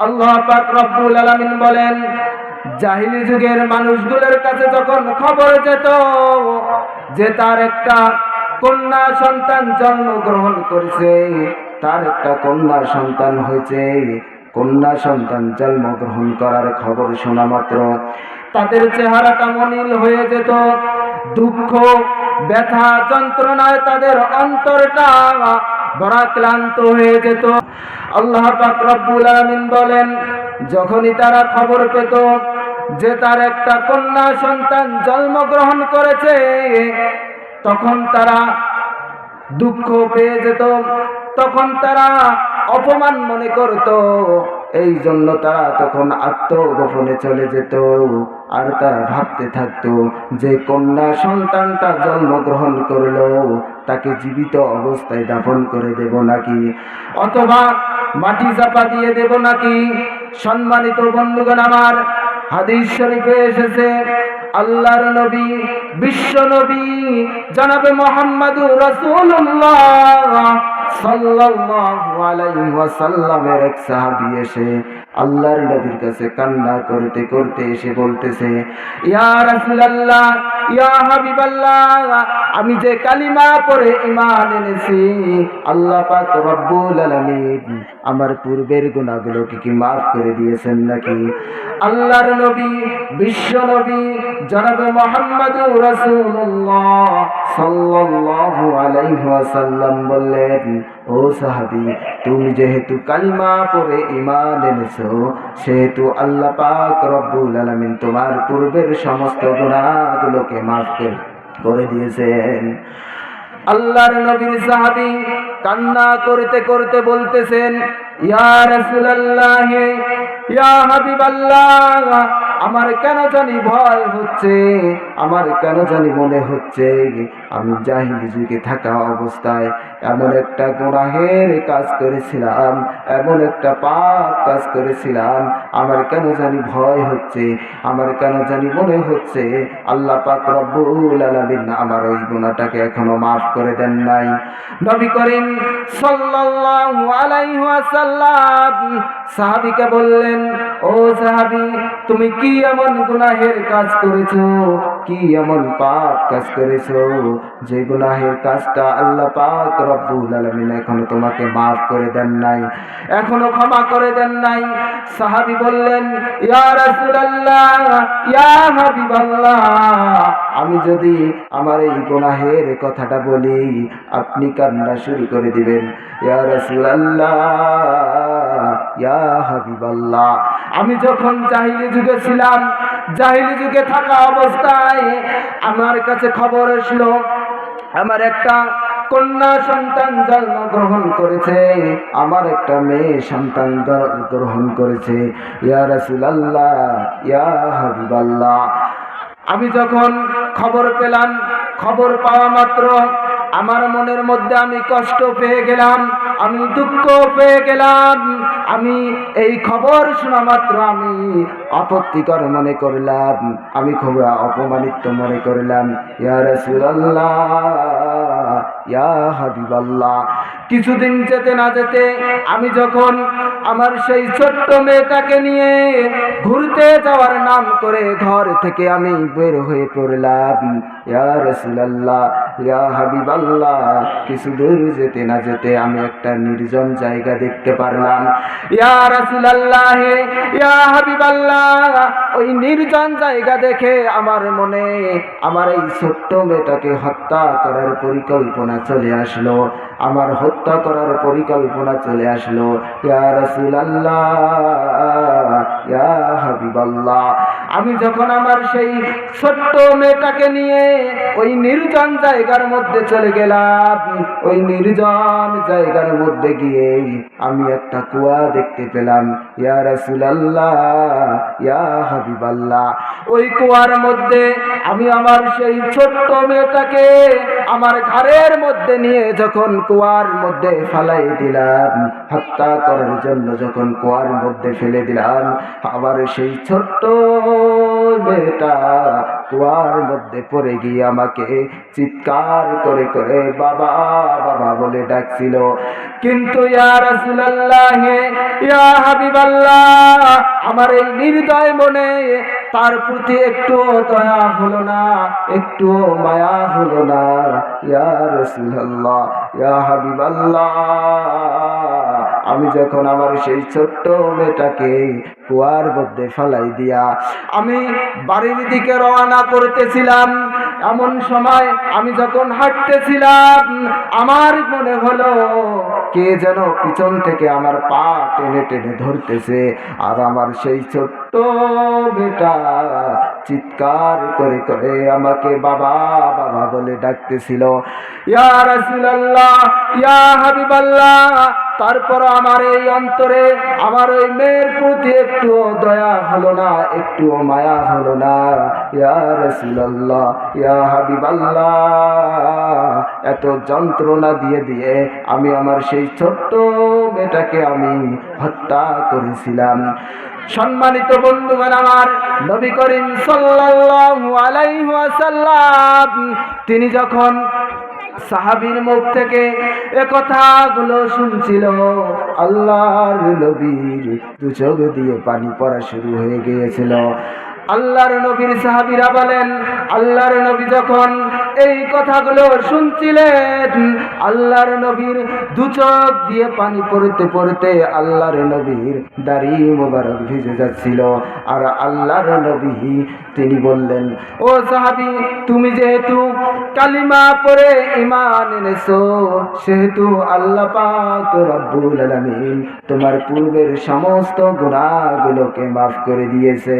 আল্লাহ পাক রব্বুল আলামিন বলেন, জাহিলি যুগের মানুষগুলোর কাছে যখন খবর যেত যে তার একটা কন্যা সন্তান জন্মগ্রহণ করেছে, তার একটা কন্যা সন্তান হয়েছে। কন্যা সন্তান জন্মগ্রহণ করার খবর শোনা মাত্র। তাদের চেহারাটা মনিল হয়ে যেত। দুঃখ, ব্যথা, যন্ত্রণায় তাদের অন্তরটা বড় ক্লান্ত হয়ে যেত। আল্লাহ রব্বুল আলামিন বলেন, যখনই তারা খবর পেত যে তার একটা কন্যা সন্তান জন্মগ্রহণ করেছে, তখন তারা দুঃখ পেয়ে যেত, তখন তারা অপমান মনে করত। এই জন্য তারা তখন আত্মগোপনে চলে যেত আর তারা ভাবতে থাকতো যে কন্যা সন্তানটা জন্মগ্রহণ করল, তাকে জীবিত অবস্থায় দাফন করে দেব নাকি? অথবা মাটি চাপা দিয়ে দেব নাকি? সম্মানিত বন্ধুগণ আমার, হাদিস শরীফে এসেছে, আল্লাহর নবী, বিশ্ব নবী, জনাবে মোহাম্মদুর রাসূলুল্লাহ। সাল্লাল্লাহু আলাইহি ওয়াসাল্লামের এক সাহাবী এসে আল্লাহর নবীর কাছে কান্না করতে করতে এসে বলতেছে, ইয়া রাসূলুল্লাহ, ইয়া হাবিবাল্লাহ, আমি যে কালিমা পড়ে ঈমান এনেছি, আল্লাহ পাক রব্বুল আলামিন আমার পূর্বের গুনাহগুলোকে কি মাফ করে দিয়েছেন নাকি? আল্লাহর নবী, বিশ্ব নবী, জনাবে মোহাম্মদুর রাসূলুল্লাহ সাল্লাল্লাহু আলাইহি ওয়াসাল্লাম বললেন ও সাহাবি, তুমি যেহেতু কালিমা পরে ইমান এনেছো, সেহেতু আল্লাহ পাক রব্বুল আলামিন তোমার পূর্বের সমস্ত গুনাহগুলোকে মাফ করে দিয়েছেন। আল্লাহর নবীর সাহাবী কান্না করতে করতে বলতেছেন, ইয়া রাসূলুল্লাহ, ইয়া হাবিবাল্লাহ আমার কেন জানি ভয় হচ্ছে? আমার কেন জানি মনে হচ্ছে আমি জাহিলি যুগে থাকা অবস্থায় এমন একটা গোড়াহের কাজ করেছিলাম, এমন একটা পাপ কাজ করেছিলাম আমার কেন জানি ভয় হচ্ছে? আমার কেন জানি মনে হচ্ছে? আল্লাহ পাক রব্বুল আলামিন আমার ওই গুনাহটাকে এখনও মাফ করে দেন নাই। নবী করিম সাল্লাল্লাহু আলাইহি ওয়াসাল্লাম সাহাবীকে বললেন, ও সাহাবী, তুমি কি এমন গুনাহের কাজ করেছ? কি এমন পাপ কাজ করেছ? যে গুনাহের কাজটা আল্লাহ পাক রব্বুল আলামিন এখনও তোমাকে মাফ করে দেন নাই। এখনও ক্ষমা করে দেন নাই। সাহাবী বললেন আমি যদি আমার এই গুনাহের কথাটা বলি, আপনি কান্না শুরু করে দিবেন। আমি যখন জাহিলি যুগে ছিলাম, জাহিলি যুগে থাকা অবস্থায় আমার কাছে খবর এসলো আমার একটা কন্যা সন্তান জন্ম গ্রহণ করেছে, আমার একটা মেয়ে সন্তান গ্রহণ করেছে। ইয়া ইয়া আমি যখন খবর পেলাম, খবর পাওয়া মাত্র আমার মনের মধ্যে আমি কষ্ট পেয়ে গেলাম, আমি দুঃখ পেয়ে গেলাম, আমি এই খবর শোনা মাত্র আমি আপত্তিকর মনে করলাম। আমি খুব অপমানিত মনে করলাম। কিছুদিন যেতে না যেতে আমি যখন আমার সেই ছোট্ট মেয়েটাকে নিয়ে ঘুরতে যাওয়ার নাম করে ঘর থেকে আমি বের হয়ে পড়লাম। ইয়া রাসূলুল্লাহ, ইয়া হাবিবাল্লাহ কিছু দূর যেতে না যেতে আমি একটা নির্জন জায়গা দেখতে পারলাম। ইয়া রাসূলুল্লাহ, ইয়া হাবিবাল্লাহ ওই নির্জন জায়গা দেখে আমার মনে আমার এই ছোট্ট মেয়েটাকে হত্যা করার পরিকল্পনা চলে আসলো। আমার হত্যা করার পরিকল্পনা চলে আসলো। ইয়া রাসূলুল্লাহ, ইয়া হাবিবাল্লাহ আমি যখন আমার সেই ছোট্ট মেয়েটাকে নিয়ে ওই নির্জন জায়গার মধ্যে চলে গেলাম, ওই নির্জন জায়গার মধ্যে গিয়ে আমি একটা কুয়া দেখতে পেলাম। ইয়া রাসূলুল্লাহ, ইয়া হাবিবাল্লাহ। ওই কুয়ার মধ্যে আমি আমার সেই ছোট্ট মেয়েটাকে আমার ঘরের মধ্যে নিয়ে যখন কুয়ার মধ্যে ফালাই দিলাম, হত্যা করার জন্য যখন কুয়ার মধ্যে ফেলে দিলাম, আবার সেই ছোট্ট মেয়েটা কুয়ার মধ্যে পড়ে গিয়ে আমাকে চিৎকার করে করে বাবা বাবা বলে ডাকছিল। কিন্তু আমার এই নির্দয় মনে তার প্রতি একটু দয়া হলো না, একটু মায়া হলো না। ইয়া আমি যখন আমার সেই ছোট্ট মেয়েটাকে কুয়ার মধ্যে ফেলাই দিয়া আমি বাড়ির দিকে রওনা করতেছিলাম, এমন সময় আমি যখন হাঁটতেছিলাম, আমার মনে হলো কে যেন পিছন থেকে আমার পা টেনে টেনে ধরতেছে, আর আমার সেই ছোট্ট বেটা চিৎকার করে করে আমাকে বাবা বাবা বলে ডাকতেছিল। তারপর আমার এই অন্তরে, আমার ওই মেয়ের প্রতি একটু দয়া হলো না, একটু মায়া হলো না। ইয়া ইয়া হাবিবাল্লাহ, এত যন্ত্রণা দিয়ে দিয়ে আমি আমার সেই ছোট্ট মেয়েটাকে আমি হত্যা করেছিলাম। সম্মানিত বন্ধুগণ আমার নবী করিম সাল্লাল্লাহু আলাইহি ওয়াসাল্লাম, তিনি যখন সাহাবীর মুখ থেকে এ কথাগুলো শুনছিল, আল্লাহর নবীর দু দিয়ে পানি পড়া শুরু হয়ে গিয়েছিল। আল্লাহর নবীর সাহাবীরা বলেন, আল্লাহর নবী যখন এই কথাগুলো শুনছিলেন? আল্লাহর নবীর দু চোখ দিয়ে পানি পড়তে পড়তে আল্লাহর নবীর দাড়ি মোবারক ভিজে যাচ্ছিল। আর আল্লাহর নবী তিনি বললেন, ও সাহাবি, তুমি যেহেতু কালিমা পরে ইমান এনেছো, সেহেতু আল্লাহ পাক রব্বুল আলামিন তোমার পূর্বের সমস্ত গুনাহগুলোকে মাফ করে দিয়েছে।